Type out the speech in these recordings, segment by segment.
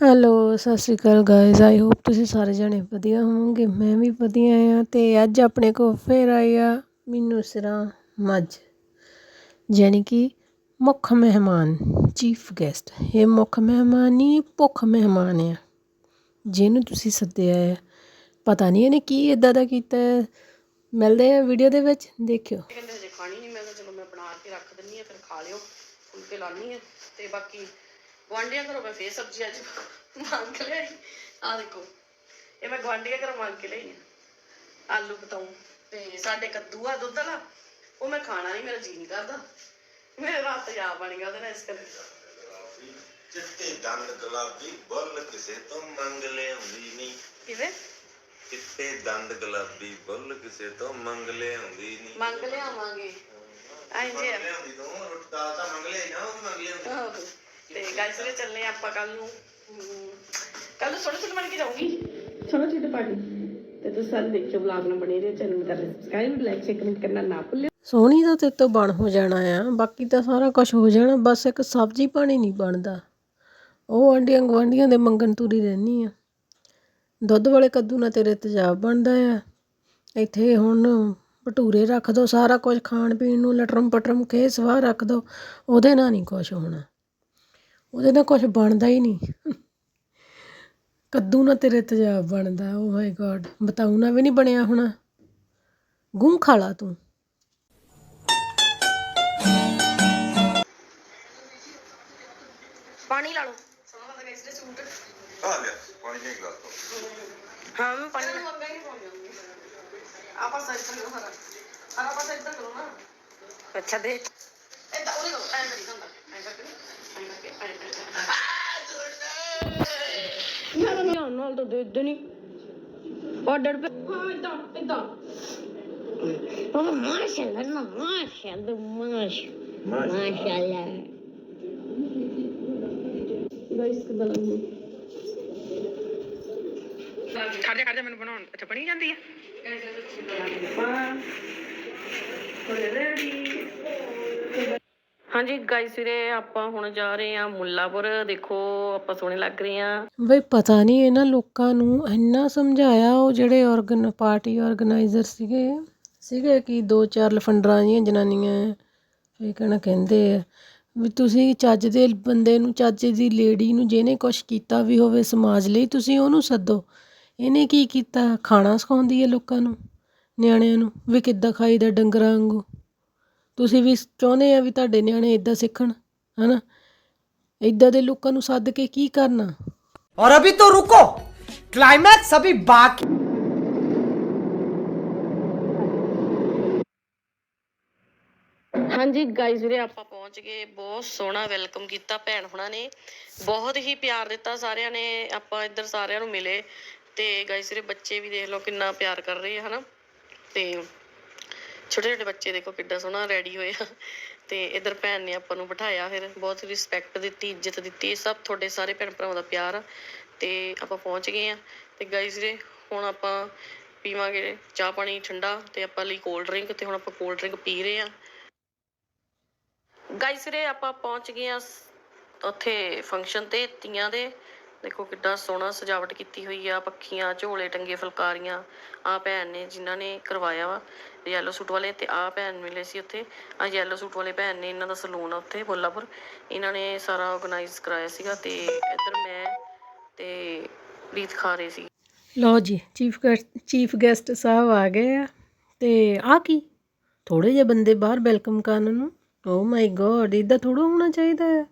Hello ਸਤਿ ਸ਼੍ਰੀ ਅਕਾਲ guys I hope ਤੁਸੀਂ ਸਾਰੇ ਜਣੇ ਵਧੀਆ ਹੋਵੋਗੇ, ਮੈਂ ਵੀ ਵਧੀਆ ਆ ਅਤੇ ਅੱਜ ਆਪਣੇ ਕੋਲ ਫੇਰ ਆਈ ਆ ਮੈਨੂੰ ਸਿਰਾਂ ਮੱਝ ਯਾਨੀ ਕਿ ਮੁੱਖ ਮਹਿਮਾਨ ਚੀਫ ਗੈਸਟ ਇਹ ਮੁੱਖ ਮਹਿਮਾਨ ਨਹੀਂ ਭੁੱਖ ਮਹਿਮਾਨ ਆ, ਜਿਹਨੂੰ ਤੁਸੀਂ ਸੱਦਿਆ ਆ, ਪਤਾ ਨਹੀਂ ਇਹਨੇ ਕੀ ਇਦਾਂ ਦਾ ਕੀਤਾ ਮਿਲਦੇ ਆ ਵੀਡੀਓ ਦੇ ਵਿੱਚ, ਦੇਖਿਓ। ਕਹਿੰਦੇ ਹਜੇ ਖਾਣੀ ਨਹੀਂ, ਮੈਂ ਕਿਹਾ ਚਲੋ ਮੈਂ ਬਣਾ ਕੇ ਰੱਖ ਦਿੰਨੀ ਆ, ਫਿਰ ਖਾ ਲਿਓ, ਫੁਲਕੇ ਲਾਣੀ ਆ, ਤੇ ਬਾਕੀ ਗਵਾਂਢੀਆਂ ਘਰੋਂ ਮੈਂ ਫੇਰ ਸਬਜ਼ੀ ਅੱਜ ਮੰਗ ਲਿਆਈ ਆ ਦੇਖੋ ਇਹ ਮੈਂ ਗਵਾਂਢੀਆਂ ਘਰੋਂ ਮੰਗ ਕੇ ਲਈ ਆ। ਆਲੂ ਬਤਾਉ ਤੇ ਸਾਡੇ ਕੱਦੂ ਆ ਦੁੱਧ ਵਾਲਾ ਉਹ ਮੈਂ ਖਾਣਾ ਨਹੀਂ ਮੇਰਾ ਜੀ ਨਹੀਂ ਕਰਦਾ। ਮੇਰੇ ਰਾਤ ਤੇਜ਼ਾਬ ਬਣ ਗਿਆ ਉਹਦੇ ਨਾਲ ਇਸ ਕਰਕੇ। ਚਿੱਟੇ ਦੰਦ ਗੁਲਾਬੀ ਬੁੱਲ ਕਿਸੇ ਤੋਂ ਮੰਗ ਲਿਆਉਂਦੀ ਨਹੀਂ। ਕਿਵੇਂ? ਚਿੱਟੇ ਦੰਦ ਗੁਲਾਬੀ ਬੁੱਲ ਕਿਸੇ ਤੋਂ ਮੰਗ ਲਿਆਉਂਦੀ ਨਹੀਂ। ਮੰਗ ਲਿਆਵਾਂਗੇ। ਐਂ ਜੇ। ਆ। ਲਿਆਉਂਦੀ ਤੂੰ ਰੁੱਟਾ ਤਾਂ ਮੰਗ ਲਿਆ ਨਾ ਉਹ ਮੰਗ ਲਿਆਉਂਦੀ। ਆਹੋ। ਤੇ ਗਾਇਸ ਨੇ ਚੱਲੇ ਆਪਾਂ ਕੱਲ ਨੂੰ ਕੱਲ ਨੂੰ ਛੋਟੇ ਛੋਟੇ ਬਣ ਕੇ ਜਾਊਂਗੀ। ਛੋਟੇ ਛੋਟੇ ਪਾਰਟੀ। ਤੇ ਤੁਸੀਂ ਸਾਰੇ ਦੇਖਿਓ ਵਲੌਗ ਨੂੰ ਬਣੇ ਰਹੋ ਚੈਨਲ ਨੂੰ ਕਰ ਸਬਸਕ੍ਰਾਈਬ ਲਾਈਕ ਸ਼ੇਅਰ ਕਮੈਂਟ ਕਰਨਾ ਨਾ ਭੁੱਲਿਓ। ਸੋਹਣੀ ਦਾ ਤੇ ਤੋਂ ਬਣ ਹੋ ਜਾਣਾ ਆ ਬਾਕੀ ਤਾਂ ਸਾਰਾ ਕੁਝ ਹੋ ਜਾਣਾ ਬਸ ਇੱਕ ਸਬਜ਼ੀ ਪਾਣੀ ਨਹੀਂ ਬਣਦਾ। ਉਹ ਆਂਡੀਆਂ ਗਵਾਂਡੀਆਂ ਦੇ ਮੰਗਣ ਤੁਰੀ ਰਹਿਣੀ ਆ। ਦੁੱਧ ਵਾਲੇ ਕੱਦੂ ਨਾਲ ਤੇਰੇ ਤੇਜ਼ਾਬ ਬਣਦਾ ਆ। ਇੱਥੇ ਹੁਣ ਭਟੂਰੇ ਰੱਖ ਦੋ ਸਾਰਾ ਕੁਝ ਖਾਣ ਪੀਣ ਨੂੰ ਲਟਰਮ ਪਟਰਮ ਕੇ ਸਵਾਹ ਰੱਖ ਦੋ ਉਹਦੇ ਨਾਲ ਨਹੀਂ ਕੁਝ ਹੋਣਾ। ਉਹਦੇ ਨਾਲ ਕੁਝ ਬਣਦਾ ਹੀ ਨਹੀਂ। ਕੱਦੂ ਨਾਲ ਤੇਰੇ ਤੇਜ਼ਾਬ ਬਣਦਾ ਓ ਮਾਈ ਗॉड ਬਤਾਉ ਨਾ ਵੀ ਨਹੀਂ ਬਣਿਆ ਹੋਣਾ। ਗੂੰ ਖਾ ਲਾ ਤੂੰ। ਪਾਣੀ ਲਾ ਲਓ। ਸੋਹਣਾ ਲੱਗਾ ਇਸ ਦੇ ਸੂਟ ਆ ਲਿਆ ਪਾਣੀ ਨਹੀਂ ਗਲਾਸ ਤੋਂ ਹਾਂ ਮੈਂ ਪਾਣੀ ਜਾਊਂਗੀ ਆਪਾਂ ਸਾਈਡ ਤੋਂ ਕਰੋ ਕਰੋ ਨਾ। ਅੱਛਾ ਦੇ। ਇੱਧਰ ਉਹਨੇ ਕਰੋ ਐਂ ਕਰੀ ਜਾਂਦਾ। ਐਂ ਕਰਕੇ ਐਂ ਕਰਕੇ ਐਂ ਕਰਕੇ ਯਾਰ ਧਿਆਨ ਨਾਲ ਤਾਂ ਦੇ ਦੇ ਨਹੀਂ ਆਰਡਰ ਪੇ ਹਾਂ ਇਦਾਂ ਇਦਾਂ। ਉਹ ਮਾਸ਼ਾਅੱਲਾ ਨਾ ਮਾਸ਼ਾਅੱਲਾ ਮਾਸ਼ ਮਾਸ਼ਾਅੱਲਾ। ਗਾਇਸ ਕਿਦਾਂ ਲੱਗੂ ਖੜ ਜਾ ਖੜ ਜਾ ਮੈਨੂੰ ਬਣਾਉਣ ਅੱਛਾ ਬਣੀ ਜਾਂਦੀ ਹੈ। ਹਾਂਜੀ ਗਾਇਸ ਵੀਰੇ, ਆਪਾਂ ਹੁਣ ਜਾ ਰਹੇ ਹਾਂ ਮੁੱਲਾਪੁਰ। ਦੇਖੋ, ਆਪਾਂ ਸੋਹਣੇ ਲੱਗ ਰਹੇ ਹਾਂ। ਬਈ, ਪਤਾ ਨਹੀਂ ਇਹਨਾਂ ਲੋਕਾਂ ਨੂੰ ਇੰਨਾ ਸਮਝਾਇਆ ਉਹ ਜਿਹੜੇ ਆਰਗਨ ਪਾਰਟੀ ਆਰਗੇਨਾਈਜ਼ਰ ਸੀਗੇ। ਸੀਗੇ ਕਿ ਦੋ ਚਾਰ ਲਫੰਡਰਾਂ ਜੀਆਂ ਜਨਾਨੀਆਂ, ਇਹ ਕਹਿਣਾ ਕਹਿੰਦੇ ਆ। ਵੀ ਤੁਸੀਂ ਚੱਜ ਦੇ ਬੰਦੇ ਨੂੰ, ਚੱਜ ਦੀ ਲੇਡੀ ਨੂੰ ਜਿਹਨੇ ਕੁਛ ਕੀਤਾ ਵੀ ਹੋਵੇ ਸਮਾਜ ਲਈ, ਤੁਸੀਂ ਉਹਨੂੰ ਸੱਦੋ। ਇਹਨੇ ਕੀ ਕੀਤਾ? ਖਾਣਾ ਸਿਖਾਉਂਦੀ ਹੈ ਲੋਕਾਂ ਨੂੰ, ਨਿਆਣਿਆਂ ਨੂੰ, ਵੀ ਕਿੱਦਾਂ ਖਾਈਦਾ ਡੰਗਰਾਂ ਵਾਂਗੂ। ਤੁਸੀਂ ਵੀ ਚਾਹੁੰਦੇ ਆ ਵੀ ਤੁਹਾਡੇ ਨਿਆਣੇ ਇਦਾਂ ਸਿੱਖਣ ਹਨਾ? ਇਦਾਂ ਦੇ ਲੋਕਾਂ ਨੂੰ ਸੱਦ ਕੇ ਕੀ ਕਰਨਾ? ਔਰ ਅਭੀ ਤੋਂ ਰੁਕੋ। ਕਲਾਈਮੈਕਸ ਅਭੀ ਬਾਕੀ ਹਾਂਜੀ ਗਾਇਜ਼ ਵੀਰੇ ਆਪਾਂ ਪਹੁੰਚ ਗਏ। ਬਹੁਤ ਸੋਹਣਾ ਵੈਲਕਮ ਕੀਤਾ ਭੈਣ ਹੁਣਾਂ ਨੇ। ਬਹੁਤ ਹੀ ਪਿਆਰ ਦਿੱਤਾ ਸਾਰਿਆਂ ਨੇ। ਆਪਾਂ ਇੱਧਰ ਸਾਰਿਆਂ ਨੂੰ ਮਿਲੇ। ਤੇ ਗਾਇਜ਼ ਵੀਰੇ ਬੱਚੇ ਵੀ ਦੇਖ ਲਓ ਕਿੰਨਾ ਪਿਆਰ ਕਰ ਰਹੇ ਹਨਾ? ਤੇ ਛੋਟੇ ਛੋਟੇ ਬੱਚੇ ਦੇਖੋ ਕਿੱਡਾ ਸੋਹਣਾ ਰੈਡੀ ਹੋਏ ਤੇ ਇੱਧਰ ਭੈਣ ਨੇ ਆਪਾਂ ਨੂੰ ਬਿਠਾਇਆ ਫਿਰ, ਬਹੁਤ ਰਿਸਪੈਕਟ ਦਿੱਤੀ, ਇੱਜ਼ਤ ਦਿੱਤੀ। ਸਭ ਤੁਹਾਡੇ ਸਾਰੇ ਭੈਣ ਭਰਾਵਾਂ ਦਾ ਪਿਆਰ ਆ। ਤੇ ਆਪਾਂ ਪਹੁੰਚ ਗਏ ਆ। ਤੇ ਗਾਇਜ਼ ਵੀਰੇ, ਹੁਣ ਆਪਾਂ ਪੀਵਾਂਗੇ ਚਾਹ ਪਾਣੀ ਠੰਡਾ ਤੇ ਆਪਾਂ ਲਈ ਕੋਲਡ ਡਰਿੰਕ ਤੇ ਹੁਣ ਆਪਾਂ ਕੋਲਡ ਡਰਿੰਕ ਪੀ ਰਹੇ ਆ। ਗਾਇਸ ਵੀਰੇ, ਆਪਾਂ ਪਹੁੰਚ ਗਏ ਆ ਉੱਥੇ ਫੰਕਸ਼ਨ ਤੇ ਤੀਆਂ ਦੇ। ਦੇਖੋ ਕਿੱਡਾ ਸੋਹਣਾ ਸਜਾਵਟ ਕੀਤੀ ਹੋਈ ਆ, ਪੱਖੀਆਂ, ਝੋਲੇ, ਟੰਗੇ, ਫੁਲਕਾਰੀਆਂ ਆ ਭੈਣ ਨੇ ਜਿਨ੍ਹਾਂ ਨੇ ਕਰਵਾਇਆ ਵਾ ਯੈਲੋ ਸੂਟ ਵਾਲੇ ਤੇ ਆ ਭੈਣ ਮਿਲੇ ਸੀ ਉੱਥੇ ਆ ਯੈਲੋ ਸੂਟ ਵਾਲੇ ਭੈਣ ਨੇ ਇਹਨਾਂ ਦਾ ਸਲੂਨ ਆ ਉੱਥੇ ਮੁੱਲਾਪੁਰ ਇਹਨਾਂ ਨੇ ਸਾਰਾ ਆਰਗੇਨਾਈਜ਼ ਕਰਾਇਆ ਸੀਗਾ ਤੇ ਇੱਧਰ ਮੈਂ ਤੇ ਰੀਤ ਖਾ ਰਹੇ ਸੀ। ਲਓ ਜੀ ਚੀਫ ਗੈਸਟ ਚੀਫ ਗੈਸਟ ਸਾਹਿਬ ਆ ਗਏ ਆ ਤੇ ਆ ਕੀ? ਥੋੜੇ ਜਿਹੇ ਬੰਦੇ ਬਾਹਰ ਵੈਲਕਮ ਕਰਨ ਨੂੰ? Oh ਓ ਮਾਈ ਗੋਡ ਇਦਾਂ ਥੋੜਾ ਹੋਣਾ ਚਾਹੀਦਾ ਹੈ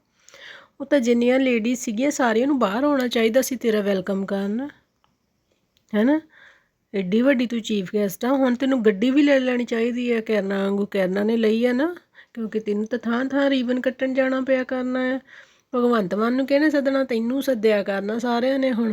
ਉਹ ਤਾਂ ਜਿੰਨੀਆਂ ਲੇਡੀਜ਼ ਸੀਗੀਆਂ, ਸਾਰਿਆਂ ਨੂੰ ਬਾਹਰ ਆਉਣਾ ਚਾਹੀਦਾ ਸੀ ਤੇਰਾ ਵੈਲਕਮ ਕਰਨ। ਹੈਨਾ? ਐਡੀ ਵੱਡੀ ਤੂੰ ਚੀਫ ਗੈਸਟ ਆ, ਹੁਣ ਤੈਨੂੰ ਗੱਡੀ ਵੀ ਲੈ ਲੈਣੀ ਚਾਹੀਦੀ ਹੈ ਕਰਨਾ ਵਾਂਗੂ ਕਰਨਾ ਨੇ ਲਈ ਹੈ ਨਾ, ਕਿਉਂਕਿ ਤੈਨੂੰ ਤਾਂ ਥਾਂ ਥਾਂ ਰੀਬਨ ਕੱਟਣ ਜਾਣਾ ਪਿਆ ਕਰਨਾ ਹੈ ਭਗਵੰਤ ਮਾਨ ਨੂੰ ਕਿਹਨੇ ਸੱਦਣਾ? ਤੈਨੂੰ ਸੱਦਿਆ ਕਰਨਾ ਸਾਰਿਆਂ ਨੇ ਹੁਣ।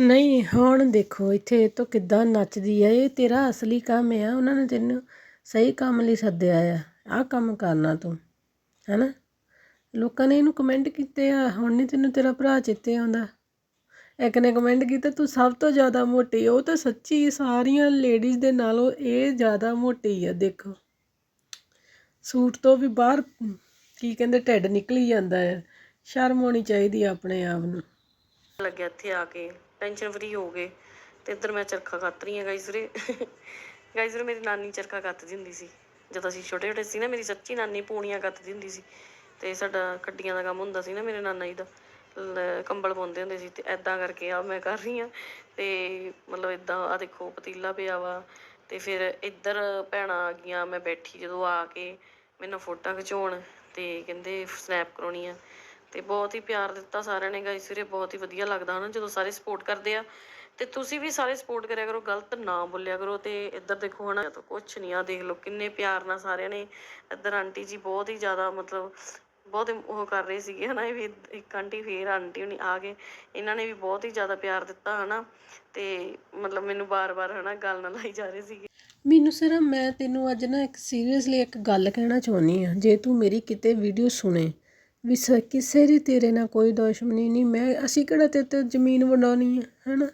ਨਹੀਂ, ਹੁਣ ਦੇਖੋ, ਇੱਥੇ ਇਹ ਤੋਂ ਕਿੱਦਾਂ ਨੱਚਦੀ ਹੈ ਇਹ ਤੇਰਾ ਅਸਲੀ ਕੰਮ ਆ, ਉਹਨਾਂ ਨੇ ਤੈਨੂੰ ਸਹੀ ਕੰਮ ਲਈ ਸੱਦਿਆ ਆ, ਆਹ ਕੰਮ ਕਰਨਾ ਤੂੰ, ਹੈਨਾ? ਲੋਕਾਂ ਨੇ ਇਹਨੂੰ ਕਮੈਂਟ ਕੀਤੇ ਆ, ਹੁਣ ਨਹੀਂ ਤੈਨੂੰ ਤੇਰਾ ਭਰਾ ਚੇਤੇ ਆਉਂਦਾ। ਇੱਕ ਨੇ ਕਮੈਂਟ ਕੀਤਾ, ਤੂੰ ਸਭ ਤੋਂ ਜ਼ਿਆਦਾ ਮੋਟੀ ਉਹ ਤਾਂ ਸੱਚੀ ਸਾਰੀਆਂ ਲੇਡੀਜ਼ ਦੇ ਨਾਲੋਂ ਇਹ ਜ਼ਿਆਦਾ ਮੋਟੀ ਆ, ਦੇਖੋ। ਸੂਟ ਤੋਂ ਵੀ ਬਾਹਰ, ਕੀ ਕਹਿੰਦੇ, ਢਿੱਡ ਨਿਕਲੀ ਜਾਂਦਾ ਹੈ ਸ਼ਰਮ ਹੋਣੀ ਚਾਹੀਦੀ ਆ ਆਪਣੇ ਆਪ ਨੂੰ। ਲੱਗਿਆ ਇੱਥੇ ਆ ਕੇ। ਟੈਨਸ਼ਨ ਫਰੀ ਹੋ ਗਏ ਤੇ ਇੱਧਰ ਮੈਂ ਚਰਖਾ ਕੱਤ ਰਹੀ ਹਾਂ ਗਾਈਸ ਵੀਰੇ ਗਾਈਸ ਵੀਰੇ ਮੇਰੀ ਨਾਨੀ ਚਰਖਾ ਕੱਤਦੀ ਹੁੰਦੀ ਸੀ। ਜਦੋਂ ਅਸੀਂ ਛੋਟੇ ਛੋਟੇ ਸੀ ਨਾ, ਮੇਰੀ ਸੱਚੀ ਨਾਨੀ ਪੂਣੀਆਂ ਕੱਤਦੀ ਹੁੰਦੀ ਸੀ। ਤੇ ਸਾਡਾ ਕੱਡੀਆਂ ਦਾ ਕੰਮ ਹੁੰਦਾ ਸੀ ਨਾ ਮੇਰੇ ਨਾਨਾ ਜੀ ਦਾ ਕੰਬਲ ਪਾਉਂਦੇ ਹੁੰਦੇ ਸੀ ਤੇ ਐਦਾਂ ਕਰਕੇ ਆ ਮੈਂ ਕਰ ਰਹੀ ਹਾਂ। ਤੇ ਮਤਲਬ ਇਦਾਂ ਆ ਦੇਖੋ ਪਤੀਲਾ ਪਿਆ ਵਾ। ਤੇ ਫਿਰ ਇੱਧਰ ਭੈਣਾਂ ਆ ਗਈਆਂ, ਮੈਂ ਬੈਠੀ ਜਦੋਂ ਆ ਕੇ ਮੈਨੂੰ ਫੋਟੋਆਂ ਖਿਚਾਉਣ। ਤੇ ਕਹਿੰਦੇ ਸਨੈਪ ਕਰਾਉਣੀ ਆ। ਤੇ ਬਹੁਤ ਹੀ ਪਿਆਰ ਦਿੱਤਾ ਸਾਰਿਆਂ ਨੇ ਗਾਈਸ ਵੀਰੇ ਬਹੁਤ ਹੀ ਵਧੀਆ ਲੱਗਦਾ ਹਨਾ, ਜਦੋਂ ਸਾਰੇ ਸਪੋਰਟ ਕਰਦੇ ਆ। ਤੇ ਤੁਸੀਂ ਵੀ ਸਾਰੇ ਸਪੋਰਟ ਕਰਿਆ ਕਰੋ, ਗਲਤ ਨਾ ਬੋਲਿਆ ਕਰੋ ਤੇ ਇੱਧਰ ਦੇਖੋ ਹਨਾ ਤਾਂ ਕੁਛ ਨਹੀਂ ਆ ਦੇਖ ਲਓ ਕਿੰਨੇ ਪਿਆਰ ਨਾਲ ਸਾਰਿਆਂ ਨੇ ਇੱਧਰ ਆਂਟੀ ਜੀ ਬਹੁਤ ਹੀ ਜ਼ਿਆਦਾ ਮਤਲਬ ਬਹੁਤ ਉਹ ਕਰ ਰਹੇ ਸੀਗੇ ਹਨਾ, ਇਹ ਵੀ ਇੱਕ ਆਂਟੀ ਫੇਰ ਆਂਟੀ ਹੁਣੀ ਆ ਗਏ, ਇਹਨਾਂ ਨੇ ਵੀ ਬਹੁਤ ਹੀ ਜ਼ਿਆਦਾ ਪਿਆਰ ਦਿੱਤਾ ਹਨਾ, ਤੇ ਮਤਲਬ ਮੈਨੂੰ ਬਾਰ-ਬਾਰ ਹਨਾ ਗੱਲ ਨਾਲ ਲਾਈ ਜਾ ਰਹੇ ਸੀਗੇ। ਮੈਨੂੰ ਸਿਰ ਮੈਂ ਤੈਨੂੰ ਅੱਜ ਨਾ ਇੱਕ ਸੀਰੀਅਸਲੀ ਇੱਕ ਗੱਲ ਕਹਿਣਾ ਚਾਹੁੰਦੀ ਆ ਜੇ ਤੂੰ ਮੇਰੀ ਕਿਤੇ ਵੀਡੀਓ ਸੁਣੇ ਵੀ ਸ- ਕਿਸੇ ਦੀ ਤੇਰੇ ਨਾਲ ਕੋਈ ਦੁਸ਼ਮਣੀ ਨਹੀਂ, ਮੈਂ ਅਸੀਂ ਕਿਹੜਾ ਤੇਰੇ ਤੇ ਜ਼ਮੀਨ ਵੰਡਾਉਣੀ ਆ, ਹੈਨਾ?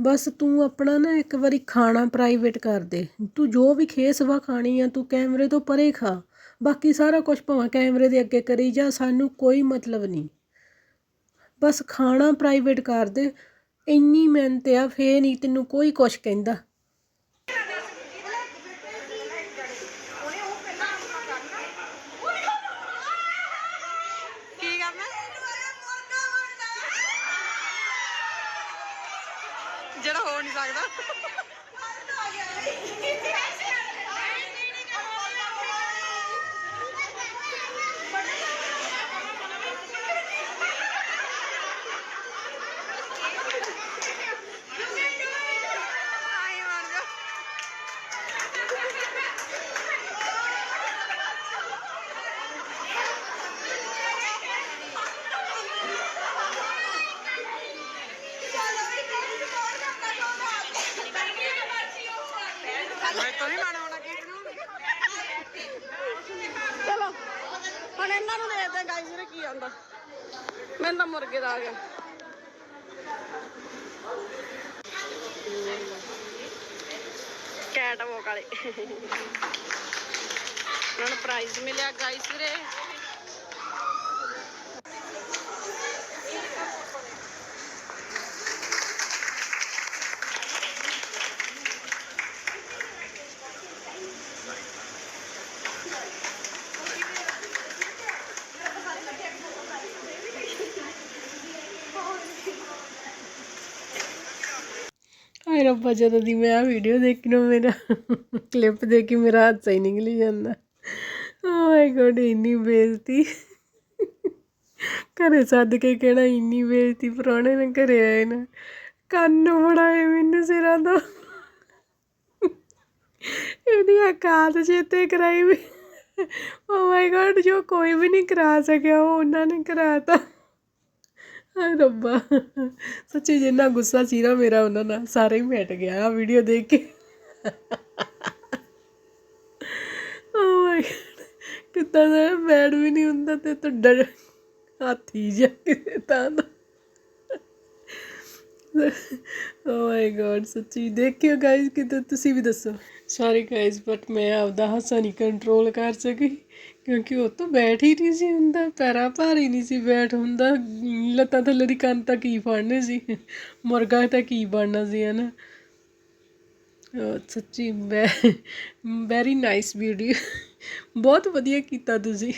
ਬਸ ਤੂੰ ਆਪਣਾ ਨਾ ਇੱਕ ਵਾਰੀ ਖਾਣਾ ਪ੍ਰਾਈਵੇਟ ਕਰ ਦੇ। ਤੂੰ ਜੋ ਵੀ ਖੇਸਵਾ ਖਾਣੀ ਆ, ਤੂੰ ਕੈਮਰੇ ਤੋਂ ਪਰੇ ਖਾ। ਬਾਕੀ ਸਾਰਾ ਕੁਝ ਭਾਵੇਂ ਕੈਮਰੇ ਦੇ ਅੱਗੇ ਕਰੀ ਜਾ, ਸਾਨੂੰ ਕੋਈ ਮਤਲਬ ਨਹੀਂ। ਬਸ ਖਾਣਾ ਪ੍ਰਾਈਵੇਟ ਕਰ ਦੇ। ਇੰਨੀ ਮਿਹਨਤ ਆ, ਫੇਰ ਨਹੀਂ ਤੈਨੂੰ ਕੋਈ ਕੁਝ ਕਹਿੰਦਾ। ਜਿਹੜਾ ਹੋ ਨਹੀਂ ਸਕਦਾ ਮੈਂ ਤਾਂ ਨਹੀਂ ਮਾਣਾ ਹੋਣਾ ਕੀ ਚਲੋ ਹੁਣ ਇਹਨਾਂ ਨੂੰ ਦੇਖਦੇ ਗਾਈਸ ਮੈਨੂੰ ਤਾਂ ਮੁਰਗੇ ਦਾ ਆ ਗਿਆ। ਕੈਟ ਵੋਕ ਵਾਲੇ। ਉਹਨਾਂ ਨੂੰ ਪ੍ਰਾਈਜ਼ ਮਿਲਿਆ ਗਾਈਸ ਵੀਰੇ। ਰੱਬਾ ਜਦੋਂ ਦੀ ਮੈਂ ਆ ਵੀਡੀਓ ਦੇਖੀ ਨਾ, ਮੇਰਾ ਕਲਿੱਪ ਦੇਖ ਕੇ ਮੇਰਾ ਹੱਥ ਹੀ ਨਿਕਲੀ ਜਾਂਦਾ। ਓ ਮਾਈ ਗੋਡ ਇੰਨੀ ਬੇਇੱਜ਼ਤੀ। ਘਰੇ ਸੱਦ ਕੇ ਕਹਿਣਾ, ਇੰਨੀ ਬੇਇੱਜ਼ਤੀ, ਪ੍ਰਾਹੁਣੇ ਨੇ ਘਰੇ ਆਏ ਨਾ, ਕੰਨ ਫੜਾਏ ਮੈਨੂੰ ਸਿਰਾਂ ਤੋਂ। ਇਹਦੀ ਔਕਾਤ ਚੇਤੇ ਕਰਾਈ ਵੀ। ਓ ਮਾਈ ਗੋਡ ਜੋ ਕੋਈ ਵੀ ਨਹੀਂ ਕਰਾ ਸਕਿਆ, ਉਹ ਉਹਨਾਂ ਨੇ ਕਰਾਤਾ। ਹਾਏ ਰੱਬਾ। ਸੱਚੀ ਜਿੰਨਾ ਗੁੱਸਾ ਸੀ ਨਾ ਮੇਰਾ, ਉਹਨਾਂ ਨਾਲ ਸਾਰਾ ਹੀ ਮਿਟ ਗਿਆ ਆ ਵੀਡੀਓ ਦੇਖ ਕੇ। oh ਓ ਮਾਈ ਕਿੱਦਾਂ ਦਾ ਮੈਡ ਵੀ ਨਹੀਂ ਹੁੰਦਾ ਤੇ ਤੂੰ ਡਰ ਹਾਥੀ ਜਿਹਾ ਕਿਤੇ ਤਾਂ ਦਾ ਓ ਮਾਈ ਗॉड ਸੱਚੀ। ਦੇਖਿਓ ਗਾਇਸ ਕਿਤੇ ਤੁਸੀਂ ਵੀ ਦੱਸੋ। ਸੌਰੀ ਗਾਇਸ ਬਟ ਮੈਂ ਆਪਦਾ ਹਾਸਾ ਨਹੀਂ ਕੰਟਰੋਲ ਕਰ ਸਕੀ, ਕਿਉਂਕਿ ਉਹ ਤੋਂ ਬੈਠ ਹੀ ਨਹੀਂ ਸੀ ਹੁੰਦਾ, ਪੈਰਾਂ ਭਾਰੀ ਨਹੀਂ ਸੀ ਬੈਠ ਹੁੰਦਾ, ਲੱਤਾਂ ਥੱਲੇ ਦੀ ਕੰਨ ਤਾਂ ਕੀ ਫੜਨੇ ਸੀ, ਮੁਰਗਾ ਤਾਂ ਕੀ ਬਣਨਾ ਸੀ, ਹਨਾ? ਉਹ ਸੱਚੀ ਵੈਰੀ ਨਾਈਸ ਵੀਡੀਓ ਬਹੁਤ ਵਧੀਆ ਕੀਤਾ ਤੁਸੀਂ।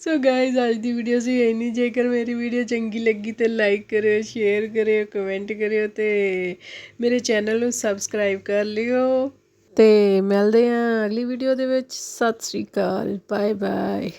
ਸੋ ਗਾਇਜ਼ ਅੱਜ ਦੀ ਵੀਡੀਓ ਸੀ ਇੰਨੀ, ਜੇਕਰ ਮੇਰੀ ਵੀਡੀਓ ਚੰਗੀ ਲੱਗੀ ਤੇ ਲਾਈਕ ਕਰਿਓ ਸ਼ੇਅਰ ਕਰਿਓ ਕਮੈਂਟ ਕਰਿਓ ਤੇ ਮੇਰੇ ਚੈਨਲ ਨੂੰ ਸਬਸਕ੍ਰਾਈਬ ਕਰ ਲਿਓ। ਤੇ ਮਿਲਦੇ ਹਾਂ ਅਗਲੀ ਵੀਡੀਓ ਦੇ ਵਿੱਚ। ਸਤਿ ਸ਼੍ਰੀ ਅਕਾਲ। Bye bye